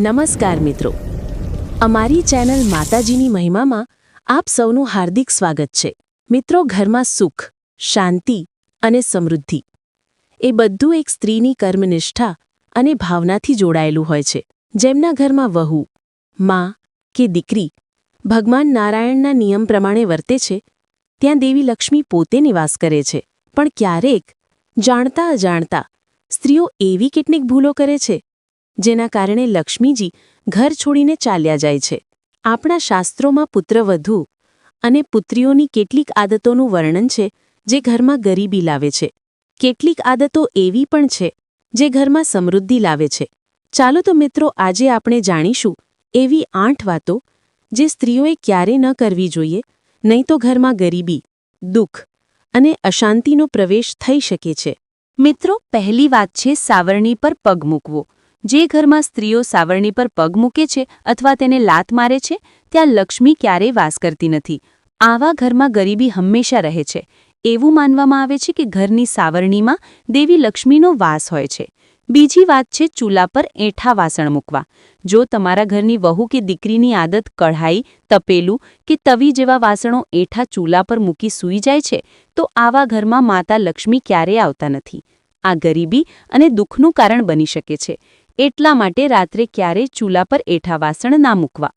નમસ્કાર મિત્રો. અમારી ચેનલ માતાજીની મહિમામાં આપ સૌનું હાર્દિક સ્વાગત છે. મિત્રો, ઘરમાં સુખ, શાંતિ અને સમૃદ્ધિ એ બધું એક સ્ત્રીની કર્મનિષ્ઠા અને ભાવનાથી જોડાયેલું હોય છે. જેમના ઘરમાં વહુ, માં કે દીકરી ભગવાન નારાયણના નિયમ પ્રમાણે વર્તે છે, ત્યાં દેવી લક્ષ્મી પોતે નિવાસ કરે છે. પણ ક્યારેક જાણતા અજાણતા સ્ત્રીઓ એવી કેટલીક ભૂલો કરે છે જેના કારણે લક્ષ્મીજી ઘર છોડીને ચાલ્યા જાય છે. આપણા શાસ્ત્રોમાં પુત્રવધુ અને પુત્રીઓની કેટલીક આદતોનું વર્ણન છે, જે ઘરમાં ગરીબી લાવે છે. કેટલીક આદતો એવી પણ છે, જે ઘરમાં સમૃદ્ધિ લાવે છે. ચાલો તો મિત્રો આજે આપણે જાણીશું એવી આઠ વાતો, જે સ્ત્રીઓએ ક્યારે ન કરવી જોઈએ, નહીં તો ઘરમાં ગરીબી, દુઃખ અને અશાંતિનો પ્રવેશ થઈ શકે છે. મિત્રો, પહેલી વાત છે સાવરણી પર પગ મૂકવો. જે ઘરમાં સ્ત્રીઓ સાવરણી પર પગ મૂકે છે અથવા તેને લાત મારે છે, ત્યાં લક્ષ્મી ક્યારેય વાસ કરતી નથી. આવા ઘરમાં ગરીબી હંમેશા રહે છે. એવું માનવામાં આવે છે કે ઘરની સાવરણીમાં દેવી લક્ષ્મીનો વાસ હોય છે. બીજી વાત છે ચૂલા પર એઠા વાસણ મૂકવા. જો તમારા ઘરની વહુ કે દીકરીની આદત કઢાઈ, તપેલું કે તવી જેવા વાસણો એઠા ચૂલા પર મૂકી સૂઈ જાય છે, તો આવા ઘરમાં માતા લક્ષ્મી ક્યારેય આવતા નથી. આ ગરીબી અને દુઃખનું કારણ બની શકે છે. એટલા માટે રાત્રે ક્યારેય ચૂલા પર એઠા વાસણ ના મૂકવા.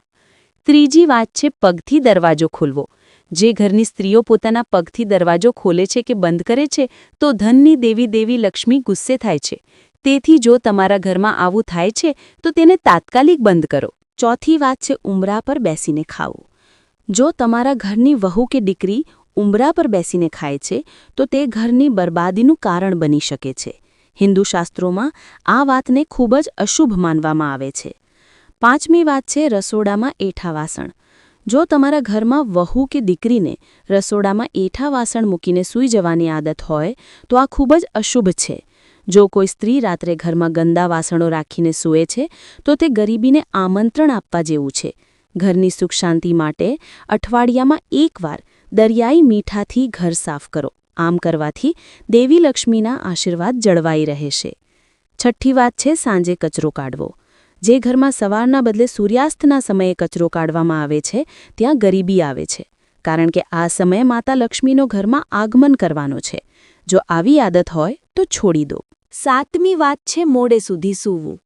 ત્રીજી વાત છે પગથી દરવાજો ખોલવો. જે ઘરની સ્ત્રીઓ પોતાના પગથી દરવાજો ખોલે છે કે બંધ કરે છે, તો ધનની દેવી દેવી લક્ષ્મી ગુસ્સે થાય છે. તેથી જો તમારા ઘરમાં આવું થાય છે, તો તેને તાત્કાલિક બંધ કરો. ચોથી વાત છે ઉંબરા પર બેસીને ખાવું. જો તમારા ઘરની વહુ કે દીકરી ઉંબરા પર બેસીને ખાય છે, તો તે ઘરની બરબાદીનું કારણ બની શકે છે. હિન્દુ શાસ્ત્રોમાં આ વાતને ખૂબ જ અશુભ માનવામાં આવે છે. પાંચમી વાત છે રસોડામાં એઠા વાસણ જો તમારા ઘરમાં વહુ કે દીકરીને રસોડામાં એઠા વાસણ મૂકીને સૂઈ જવાની આદત હોય, તો આ ખૂબ જ અશુભ છે. જો કોઈ સ્ત્રી રાત્રે ઘરમાં ગંદા વાસણો રાખીને સૂએ છે, તો તે ગરીબીને આમંત્રણ આપવા જેવું છે. ઘરની સુખ શાંતિ માટે અઠવાડિયામાં એકવાર દરિયાઈ મીઠાથી ઘર સાફ કરો. આમ કરવાથી દેવી લક્ષ્મીના આશીર્વાદ જળવાઈ રહેશે છઠ્ઠી વાત છે, સાંજે કચરો કાઢવો. જે ઘરમાં સવારના બદલે સૂર્યાસ્તના સમયે કચરો કાઢવામાં આવે છે, ત્યાં ગરીબી આવે છે. કારણ કે આ સમયે માતા લક્ષ્મીનો ઘરમાં આગમન કરવાનો છે. જો આવી આદત હોય, તો છોડી દો. સાતમી વાત છે, મોડે સુધી સૂવું.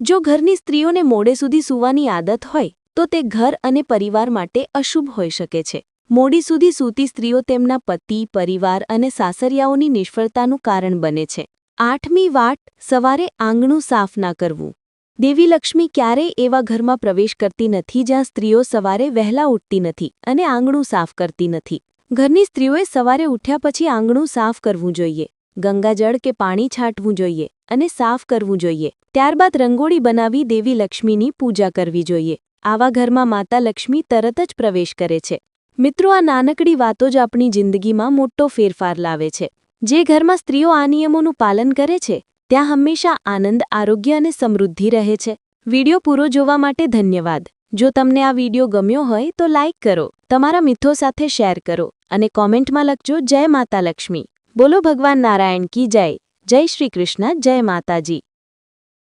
જો ઘરની સ્ત્રીઓને મોડે સુધી સૂવાની આદત હોય, તો તે ઘર અને પરિવાર માટે અશુભ હોઈ શકે છે. મોડી સુધી સૂતી સ્ત્રીઓ તેમના પતિ, પરિવાર અને સાસરિયાઓની નિષ્ફળતાનું કારણ બને છે. આઠમી વાટ સવારે આંગણું સાફ ના કરવું. દેવી લક્ષ્મી ક્યારેય એવા ઘરમાં પ્રવેશ કરતી નથી જ્યાં સ્ત્રીઓ સવારે વહેલા ઉઠતી નથી અને આંગણું સાફ કરતી નથી. ઘરની સ્ત્રીઓએ સવારે ઉઠ્યા પછી આંગણું સાફ કરવું જોઈએ, ગંગાજળ કે પાણી છાંટવું જોઈએ અને સાફ કરવું જોઈએ. ત્યારબાદ રંગોળી બનાવી દેવી લક્ષ્મીની પૂજા કરવી જોઈએ. આવા ઘરમાં માતા લક્ષ્મી તરત જ પ્રવેશ કરે છે. મિત્રો, આ નાનકડી વાતો જ આપણી જિંદગીમાં મોટો ફેરફાર લાવે છે. જે ઘરમાં સ્ત્રીઓ આ નિયમોનું પાલન કરે છે, ત્યાં હંમેશા આનંદ, આરોગ્ય અને સમૃદ્ધિ રહે છે. વિડિયો પૂરો જોવા માટે ધન્યવાદ. જો તમને આ વિડિયો ગમ્યો હોય, તો લાઇક કરો, તમારા મિત્રો સાથે શેર કરો અને કોમેન્ટમાં લખજો, જય માતા લક્ષ્મી. બોલો, ભગવાન નારાયણ કી જય. જય શ્રી કૃષ્ણ, જય માતાજી.